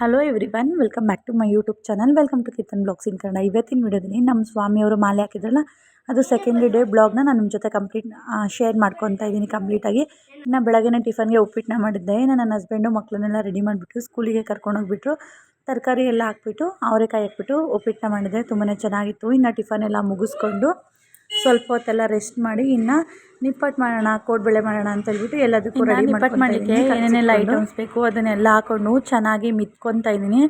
Hello everyone welcome back to my YouTube channel welcome to kitchen blogs in Kannada ಇವತ್ತಿನ ವಿಡಿಯೋದಲ್ಲಿ ನಮ್ಮ ಸ್ವಾಮಿಯವರು ಮಾಲೆ ಹಾಕಿದ್ರಲ್ಲ, ಅದು ಸೆಕೆಂಡ್ ಡೇ ಬ್ಲಾಗ್ನ ನಾನು ನಿಮ್ಮ ಜೊತೆ ಕಂಪ್ಲೀಟ್ ಶೇರ್ ಮಾಡ್ಕೊತಾ ಇದ್ದೀನಿ ಕಂಪ್ಲೀಟಾಗಿ ಇನ್ನು ಬೆಳಗ್ಗೆ ಟಿಫನ್ಗೆ ಉಪ್ಪಿಟ್ಟನ್ನ ಮಾಡಿದ್ದೆ. ಇನ್ನು ನನ್ನ ಹಸ್ಬೆಂಡು ಮಕ್ಕಳನ್ನೆಲ್ಲ ರೆಡಿ ಮಾಡಿಬಿಟ್ಟು ಸ್ಕೂಲಿಗೆ ಕರ್ಕೊಂಡೋಗ್ಬಿಟ್ರು ತರಕಾರಿ ಎಲ್ಲ ಹಾಕ್ಬಿಟ್ಟು, ಅವರೆಕಾಯಿ ಹಾಕ್ಬಿಟ್ಟು ಉಪ್ಪಿಟ್ಟನ್ನ ಮಾಡಿದೆ ತುಂಬಾ ಚೆನ್ನಾಗಿತ್ತು. ಇನ್ನು ಟಿಫನ್ ಎಲ್ಲ ಮುಗಿಸ್ಕೊಂಡು ಸ್ವಲ್ಪ ಹೊತ್ತೆಲ್ಲ ರೆಸ್ಟ್ ಮಾಡಿ ಇನ್ನು ನಿಪ್ಪಟ್ಟು ಮಾಡೋಣ ಕೋಡ್ಬಳೆ ಮಾಡೋಣ ಅಂತ ಹೇಳ್ಬಿಟ್ಟು ಎಲ್ಲದಕ್ಕೂ ರೆಡಿ ನಿಪ್ಪಟ್ಟು ಮಾಡಲಿಕ್ಕೆ ಏನೇನೆಲ್ಲ ಐಟಮ್ಸ್ ಬೇಕು ಅದನ್ನೆಲ್ಲ ಹಾಕೊಂಡು ಚೆನ್ನಾಗಿ ಮಿತ್ಕೊತಾ ಇದ್ದೀನಿ.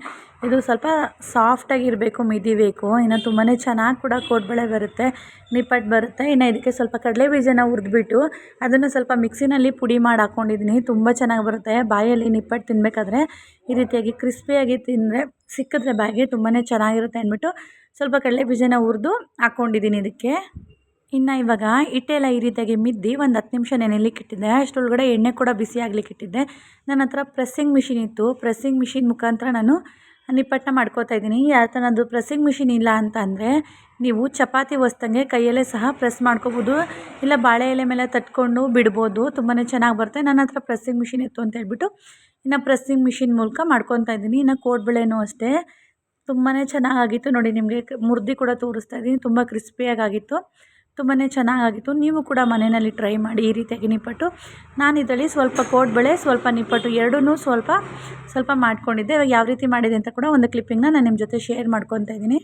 ಇದು ಸ್ವಲ್ಪ ಸಾಫ್ಟಾಗಿರಬೇಕು ಮಿದಿಬೇಕು ಇನ್ನು ತುಂಬಾ ಚೆನ್ನಾಗಿ ಕೂಡ ಕೋಡ್ಬಳೆ ಬರುತ್ತೆ ನಿಪ್ಪಟ್ಟು ಬರುತ್ತೆ. ಇನ್ನು ಇದಕ್ಕೆ ಸ್ವಲ್ಪ ಕಡಲೆ ಬೀಜನ ಹುರಿದ್ಬಿಟ್ಟು ಅದನ್ನು ಸ್ವಲ್ಪ ಮಿಕ್ಸಿನಲ್ಲಿ ಪುಡಿ ಮಾಡಿ ಹಾಕ್ಕೊಂಡಿದ್ದೀನಿ ತುಂಬ ಚೆನ್ನಾಗಿ ಬರುತ್ತೆ. ಬಾಯಲ್ಲಿ ನಿಪ್ಪಟ್ಟು ತಿನ್ನಬೇಕಾದ್ರೆ ಈ ರೀತಿಯಾಗಿ ಕ್ರಿಸ್ಪಿಯಾಗಿ ತಿಂದರೆ ಸಿಕ್ಕಿದ್ರೆ ಬಾಯಿಗೆ ತುಂಬಾ ಚೆನ್ನಾಗಿರುತ್ತೆ ಅಂದ್ಬಿಟ್ಟು ಸ್ವಲ್ಪ ಕಡಲೆ ಬೀಜನ ಹುರಿದು ಹಾಕ್ಕೊಂಡಿದ್ದೀನಿ ಇದಕ್ಕೆ. ಇನ್ನು ಇವಾಗ ಹಿಟ್ಟೆಲ್ಲ ಈ ರೀತಿಯಾಗಿ ಮಿದ್ದಿ ಒಂದು ಹತ್ತು ನಿಮಿಷ ನೆನೆಲಿಕ್ಕೆ ಇಟ್ಟಿದ್ದೆ. ಅಷ್ಟರೊಳಗಡೆ ಎಣ್ಣೆ ಕೂಡ ಬಿಸಿ ಆಗಲಿಕ್ಕೆ ಇಟ್ಟಿದ್ದೆ. ನನ್ನ ಹತ್ರ ಪ್ರೆಸ್ಸಿಂಗ್ ಮಿಷಿನ್ ಇತ್ತು. ಪ್ರೆಸ್ಸಿಂಗ್ ಮಿಷಿನ್ ಮುಖಾಂತರ ನಾನು ನಿಪ್ಪಟ್ಟನ್ನ ಮಾಡ್ಕೋತಾ ಇದ್ದೀನಿ. ಯಾತನದು ಪ್ರೆಸ್ಸಿಂಗ್ ಮಿಷಿನ್ ಇಲ್ಲ ಅಂತ ಅಂದರೆ ನೀವು ಚಪಾತಿ ಹೊಸ್ದಂಗೆ ಕೈಯಲ್ಲೇ ಸಹ ಪ್ರೆಸ್ ಮಾಡ್ಕೋಬೋದು. ಇಲ್ಲ ಬಾಳೆ ಎಲೆ ಮೇಲೆ ತಟ್ಕೊಂಡು ಬಿಡ್ಬೋದು. ತುಂಬಾ ಚೆನ್ನಾಗಿ ಬರುತ್ತೆ. ನನ್ನ ಹತ್ರ ಪ್ರೆಸ್ಸಿಂಗ್ ಮಿಷಿನ್ ಇತ್ತು ಅಂತ ಹೇಳ್ಬಿಟ್ಟು ಇನ್ನು ಪ್ರೆಸ್ಸಿಂಗ್ ಮಿಷಿನ್ ಮೂಲಕ ಮಾಡ್ಕೊತಾ ಇದ್ದೀನಿ. ಇನ್ನು ಕೋಡ್ಬಳೆನೂ ಅಷ್ಟೇ. ತುಂಬಾ ಚೆನ್ನಾಗಾಗಿತ್ತು ನೋಡಿ, ನಿಮಗೆ ಮುರ್ದಿ ಕೂಡ ತೋರಿಸ್ತಾ ಇದ್ದೀನಿ. ತುಂಬ ಕ್ರಿಸ್ಪಿಯಾಗಿತ್ತು ತುಂಬಾ ಚೆನ್ನಾಗಾಗಿತ್ತು. ನೀವು ಕೂಡ ಮನೆಯಲ್ಲಿ ಟ್ರೈ ಮಾಡಿ, ಈ ರೀತಿಯಾಗಿ ನಿಪ್ಪಟ್ಟು. ನಾನು ಇದರಲ್ಲಿ ಸ್ವಲ್ಪ ಕೋಡ್ಬಳೆ ಸ್ವಲ್ಪ ನಿಪ್ಪಟ್ಟು ಎರಡೂ ಸ್ವಲ್ಪ ಸ್ವಲ್ಪ ಮಾಡ್ಕೊಂಡಿದ್ದೆ. ಇವಾಗ ಯಾವ ರೀತಿ ಮಾಡಿದೆ ಅಂತ ಕೂಡ ಒಂದು ಕ್ಲಿಪ್ಪಿಂಗ್ನ ನಾನು ನಿಮ್ಮ ಜೊತೆ ಶೇರ್ ಮಾಡ್ಕೊತಾ ಇದ್ದೀನಿ.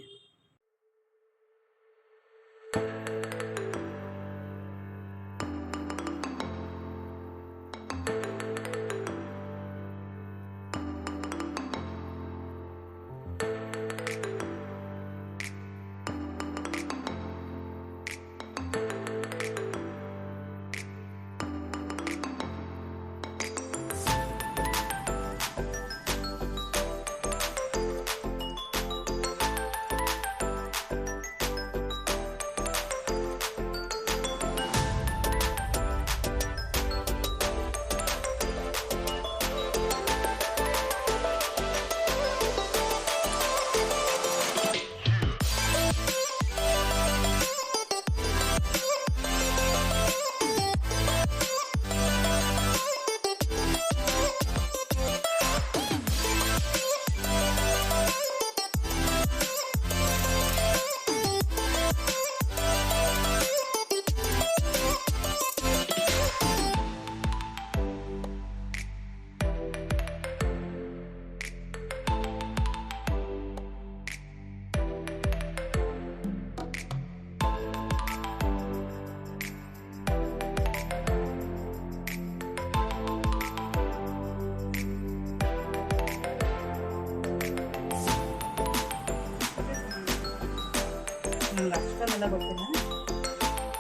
ಅಷ್ಟೊಂದೆಲ್ಲ ಗೊತ್ತಿಲ್ಲ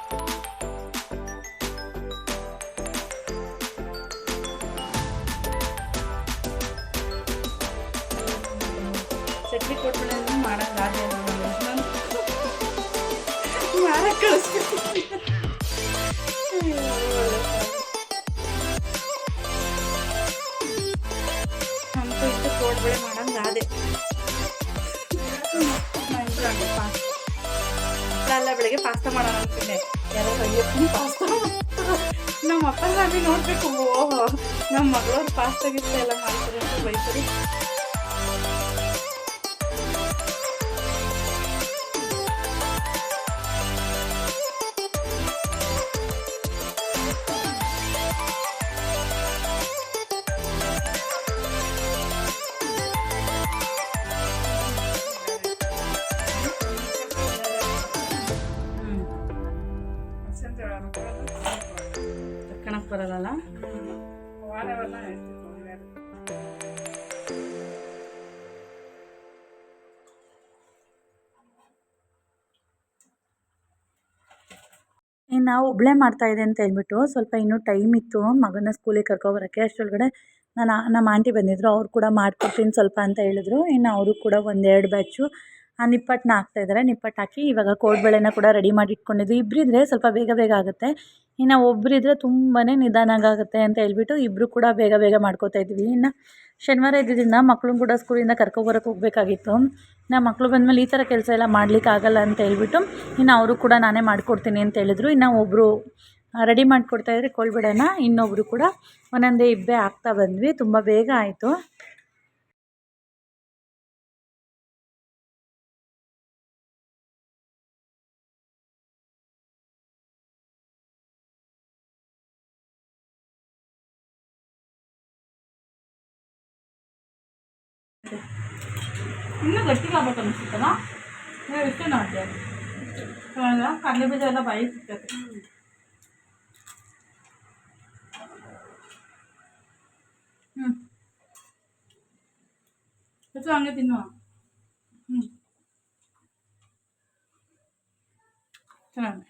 ಚಟ್ನಿ ಕೊಟ್ಬಿಟ್ಟು ಮಾಡೋದು ಆದ್ರೆ ಮಾಡಕ್ಕೆ ಕಳಿಸ್ತೀನಿ. ಅಂತ ಇಟ್ಟು ಕೋಡ್ಬಳೆ ಮಾಡಂಗೆ ಅಲ್ಲ, ಬೆಳಿಗ್ಗೆ ಪಾಸ್ತಾ ಮಾಡೋಣ ಅಯ್ಯಪ್ಪನ ಪಾಸ್ತಾ ನಮ್ಮ ಅಪ್ಪನ ನಾವೇ ನೋಡಬೇಕು, ಓಹೋ. ನಮ್ಮ ಮಗಳವ್ರು ಪಾಸ್ತಾ ಗಿಸ್ತಾ ಎಲ್ಲ ಮಾಡ್ತಾರೆ ಅಂತ ಬೈತಾರೆ. ಬರಲ್ಲ. ಇನ್ನು ಮಾಡ್ತಾ ಇದೆ ಅಂತ ಹೇಳ್ಬಿಟ್ಟು ಸ್ವಲ್ಪ ಇನ್ನೂ ಟೈಮ್ ಇತ್ತು. ಮಗನ ಸ್ಕೂಲಿಗೆ ಕರ್ಕೊಬರೋಕ್ಕೆ ಅಷ್ಟರೊಳಗಡೆ ನಾನು ನಮ್ಮ ಆಂಟಿ ಬಂದಿದ್ದರು ಅವ್ರು ಕೂಡ ಮಾಡ್ಕೊಡ್ತೀನಿ ಸ್ವಲ್ಪ ಅಂತ ಹೇಳಿದ್ರು. ಇನ್ನು ಅವರು ಕೂಡ ಒಂದೆರಡು ಬ್ಯಾಚು ಆ ನಿಪ್ಪಟ್ಟನ್ನ ಹಾಕ್ತಾಯಿದ್ದಾರೆ ನಿಪ್ಪಟ್ಟು ಹಾಕಿ ಇವಾಗ ಕೋಡ್ಬಳೆನ ಕೂಡ ರೆಡಿ ಮಾಡಿ ಇಟ್ಕೊಂಡಿದ್ದು ಇಬ್ಬರಿದ್ರೆ ಸ್ವಲ್ಪ ಬೇಗ ಬೇಗ ಆಗುತ್ತೆ. ಇನ್ನು ಒಬ್ಬರಿದ್ರೆ ತುಂಬಾ ನಿಧಾನಾಗುತ್ತೆ ಅಂತ ಹೇಳ್ಬಿಟ್ಟು ಇಬ್ಬರು ಕೂಡ ಬೇಗ ಬೇಗ ಮಾಡ್ಕೋತಾ ಇದ್ವಿ. ಇನ್ನು ಶನಿವಾರ ಇದ್ದಿದ್ದರಿಂದ ಮಕ್ಕಳು ಕೂಡ ಸ್ಕೂಲಿಂದ ಕರ್ಕೊಬರಕ್ಕೆ ಹೋಗಬೇಕಾಗಿತ್ತು. ನಾ ಮಕ್ಕಳು ಬಂದಮೇಲೆ ಈ ಥರ ಕೆಲಸ ಎಲ್ಲ ಮಾಡ್ಲಿಕ್ಕೆ ಆಗಲ್ಲ ಅಂತ ಹೇಳ್ಬಿಟ್ಟು ಇನ್ನು ಅವರು ಕೂಡ ನಾನೇ ಮಾಡಿಕೊಡ್ತೀನಿ ಅಂತ ಹೇಳಿದ್ರು. ಇನ್ನು ಒಬ್ಬರು ರೆಡಿ ಮಾಡಿಕೊಡ್ತಾಯಿದ್ರೆ ಕೋಳ್ಬಿಡೋಣ ಇನ್ನೊಬ್ಬರು ಕೂಡ ಒಂದೊಂದೇ ಇಬ್ಬೆ ಹಾಕ್ತಾ ಬಂದ್ವಿ. ತುಂಬ ಬೇಗ ಆಯಿತು. ಇನ್ನೂ ಗಟ್ಟಿಗೆ ಆಗ್ಬೇಕು ಅನಿಸುತ್ತಲ್ಲ ನೀವು ಇಷ್ಟೇ ನೋಡಿದೆ ಕಡಲೆ ಬೀಜ ಎಲ್ಲ ಬಾಯಿ ಸಿಗ್ತೈತೆ ಹ್ಞೂ ಹೆಚ್ಚು ಹಂಗೆ ತಿನ್ನು ಹ್ಞೂ ಚೆನ್ನಾಗಿ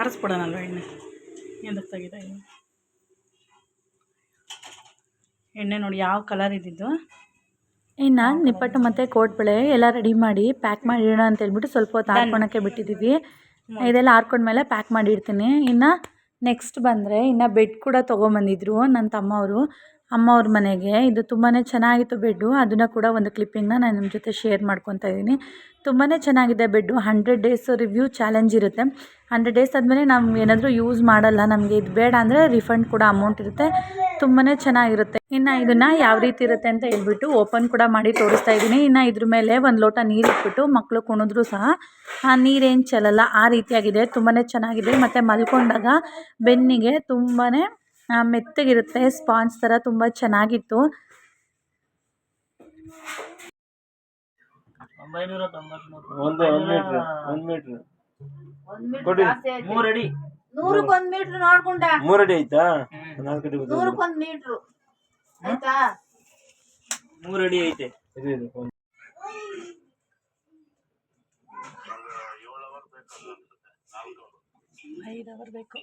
ಆರಿಸ್ಬಿಡೋಣಲ್ವ ಎಣ್ಣೆ? ಎಂದಕ್ಕೆ ತೆಗಿದೆ ಎಣ್ಣೆ? ಎಣ್ಣೆ ನೋಡಿ ಯಾವ ಕಲರ್ ಇದ್ದಿದ್ದು? ಇನ್ನು ನಿಪ್ಪಟ್ಟು ಮತ್ತು ಕೋಟ್ಬಳೆ ಎಲ್ಲ ರೆಡಿ ಮಾಡಿ ಪ್ಯಾಕ್ ಮಾಡಿ ಇಡೋಣ ಅಂತ ಹೇಳ್ಬಿಟ್ಟು ಸ್ವಲ್ಪ ಹೊತ್ತು ಹಾರ್ಕೊಳಕ್ಕೆ ಬಿಟ್ಟಿದ್ದೀವಿ. ಇದೆಲ್ಲ ಹಾರ್ಕೊಂಡ್ಮೇಲೆ ಪ್ಯಾಕ್ ಮಾಡಿಡ್ತೀನಿ. ಇನ್ನು ನೆಕ್ಸ್ಟ್ ಬಂದರೆ ಇನ್ನು ಬೆಡ್ ಕೂಡ ತೊಗೊಂಬಂದಿದ್ರು ನನ್ನ ತಮ್ಮವರು. ಅಮ್ಮ ಅವ್ರ ಮನೆಗೆ. ಇದು ತುಂಬಾ ಚೆನ್ನಾಗಿತ್ತು ಬೆಡ್ಡು. ಅದನ್ನು ಕೂಡ ಒಂದು ಕ್ಲಿಪ್ಪಿಂಗ್ನ ನಾನು ನಿಮ್ಮ ಜೊತೆ ಶೇರ್ ಮಾಡ್ಕೊತಾ ಇದ್ದೀನಿ. ತುಂಬಾ ಚೆನ್ನಾಗಿದೆ bed. Hundred days review challenge ಇರುತ್ತೆ. ಹಂಡ್ರೆಡ್ ಡೇಸ್ ಆದಮೇಲೆ ನಾವು ಏನಾದರೂ ಯೂಸ್ ಮಾಡಲ್ಲ. ನಮಗೆ ಇದು ಬೇಡ ಅಂದರೆ ರಿಫಂಡ್ ಕೂಡ ಅಮೌಂಟ್ ಇರುತ್ತೆ. ತುಂಬಾ ಚೆನ್ನಾಗಿರುತ್ತೆ. ಇನ್ನು ಇದನ್ನು ಯಾವ ರೀತಿ ಇರುತ್ತೆ ಅಂತ ಹೇಳ್ಬಿಟ್ಟು ಓಪನ್ ಕೂಡ ಮಾಡಿ ತೋರಿಸ್ತಾ ಇದ್ದೀನಿ. ಇನ್ನು ಇದ್ರ ಮೇಲೆ ಒಂದು ಲೋಟ ನೀರು ಇಟ್ಬಿಟ್ಟು ಮಕ್ಕಳು ಕುಣಿದ್ರು ಸಹ ಆ ನೀರೇನು ಚೆಲ್ಲಲ್ಲ. ಆ ರೀತಿಯಾಗಿದೆ. ತುಂಬಾ ಚೆನ್ನಾಗಿದೆ. ಮತ್ತು ಮಲ್ಕೊಂಡಾಗ ಬೆನ್ನಿಗೆ ತುಂಬಾ ಮೆತ್ತಗಿರುತ್ತೆ. ಸ್ಪಾಂಜ್ ಥರ ತುಂಬ ಚೆನ್ನಾಗಿತ್ತು. ಮೀಟ್ರ್ ನೋಡ್ಕೊಂಡ. ಆಯ್ತಾ? ಮೀಟ್ರು. ಐತೆ. ಐದು ಅವರ್ ಬೇಕು.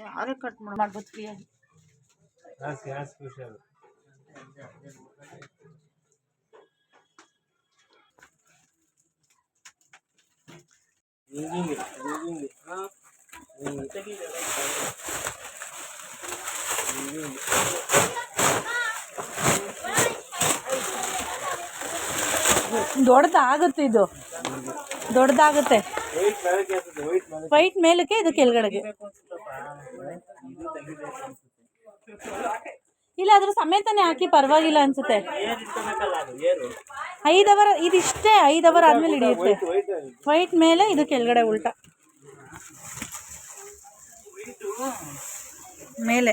ಯಾರೇ ಕಟ್ ಮಾಡ ಮಾಡ್ಬೋದು ಫ್ರೀಯಾಗಿ ಹಾಸಿ ಹಾಸಿ ಹುಷಾರು ಹಿಂಗೆ ಹಿಂಗೆ ದೊಡ್ಡದಾಗುತ್ತೆ ಇದು. ದೊಡ್ಡದಾಗುತ್ತೆ. ವೈಟ್ ಮೇಲಕ್ಕೆ ಆಗ್ತದೆ ವೈಟ್ ಮೇಲೆ ವೈಟ್ ಮೇಲಕ್ಕೆ ಇದು ಕೆಳಗಡೆಗೆ. ಇಲ್ಲ, ಅದ್ರ ಸಮೇತನೇ ಹಾಕಿ, ಪರವಾಗಿಲ್ಲ ಅನ್ಸುತ್ತೆ. ಐದು ಅವರ್ ಇದಿಷ್ಟೇ ಐದು ಅವರ್ ಆದ್ಮೇಲೆ ಹಿಡಿಯುತ್ತೆ. ವೈಟ್ ಮೇಲೆ, ಇದು ಕೆಳಗಡೆ ಉಲ್ಟಾ. ಮೇಲೆ.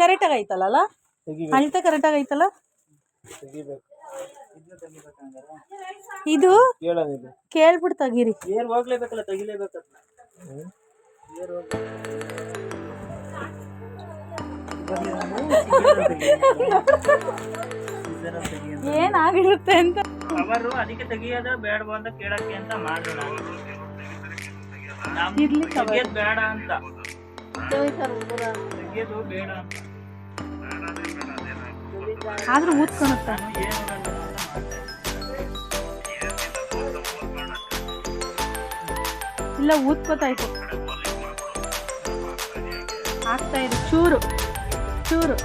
ಕರೆಕ್ಟಾಗಿ ಐತಲ್ಲ ಅಲ್ಲ? ಅಳತೆ ಕರೆಕ್ಟಾಗಿ ಐತಲ್ಲ ಇದು? ಕೇಳ್ಬಿಟ್ಟು ತೆಗೀರಿ. ಏರ್ ಹೋಗ್ಲೇಬೇಕಲ್ಲ ತೆಗಿಲೇಬೇಕು ಏನಾಗಿರುತ್ತೆ ಅಂತ. ಅವರು ಅದಕ್ಕೆ ತೆಗಿಯೋದ ಬೇಡವಾ ಅಂತ ಕೇಳಕ್ಕೆ ಅಂತ ಮಾಡಿದ್ರು. ತೆಗಿಯೋದ್ ಬೇಡ ಅಂತ. ತೆಗಿಯೋದು ಬೇಡ ಅಂತ. ಆದ್ರೂ ಊದ್ಕೊಳುತ್ತೆ. ಇಲ್ಲ ಊದ್ಕೋತಾಯ್ತು ಆಗ್ತಾ ಇದೆ. ಚೂರು ಚೂರು.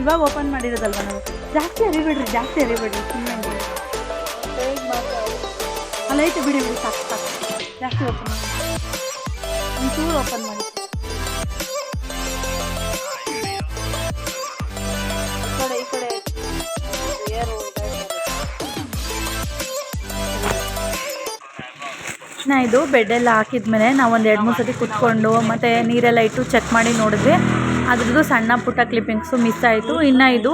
ಇವಾಗ ಓಪನ್ ಮಾಡಿರೋದಲ್ವ ನಾವು? ಜಾಸ್ತಿ ಅರಿಬಿಡ್ರಿ ಜಾಸ್ತಿ ಅರಿಬಿಡ್ರಿ ಸುಮ್ಮನೆ ಅಲ್ಲ ಐತೆ ಬಿಡಿ ಬಿಡಿ, ಸಾಕು ಸಾಕು. ಜಾಸ್ತಿ ಓಪನ್ ಮಾಡಿ. ಒಂಚೂರು ಓಪನ್ ಮಾಡಿ. ನಾ ಇದು ಬೆಡ್ಡೆಲ್ಲ ಹಾಕಿದ್ಮೇಲೆ ನಾವು ಒಂದು ಎರಡು ಮೂರು ಸತಿ ಕುತ್ಕೊಂಡು ಮತ್ತು ನೀರೆಲ್ಲ ಇಟ್ಟು ಚೆಕ್ ಮಾಡಿ ನೋಡಿದ್ವಿ. ಅದ್ರದ್ದು ಸಣ್ಣ ಪುಟ್ಟ ಕ್ಲಿಪ್ಪಿಂಗ್ಸು ಮಿಸ್ ಆಯಿತು. ಇನ್ನು ಇದು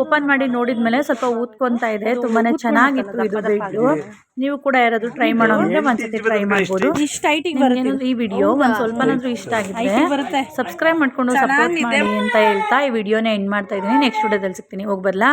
ಓಪನ್ ಮಾಡಿ ನೋಡಿದ್ಮೇಲೆ ಸ್ವಲ್ಪ ಊದ್ಕೊತಾ ಇದೆ. ತುಂಬಾ ಚೆನ್ನಾಗಿತ್ತು ಇದು ಬೆಡ್ಡು ನೀವು ಕೂಡ ಯಾರಾದ್ರೂ ಟ್ರೈ ಮಾಡೋ ಅಂದರೆ ಒಂದ್ಸತಿ ಟ್ರೈ ಮಾಡ್ಬೋದು. ಇಷ್ಟು. ನಿಮ್ಗೆ ಬರುತ್ತೆ. ಈ ವಿಡಿಯೋ ಒಂದು ಸ್ವಲ್ಪನಾದರೂ ಇಷ್ಟ ಆಗಿದೆ ಬರುತ್ತೆ. ಸಬ್ಸ್ಕ್ರೈಬ್ ಮಾಡ್ಕೊಂಡು ಸಪೋರ್ಟ್ ಮಾಡಿ ಅಂತ ಹೇಳ್ತಾ ಈ ವಿಡಿಯೋನ ಎಂಡ್ ಮಾಡ್ತಾ ಇದ್ದೀನಿ. ನೆಕ್ಸ್ಟ್ ವಿಡಿಯೋದಲ್ಲಿ ಸಿಗ್ತೀನಿ. ಹೋಗಿ ಬರಲಾ?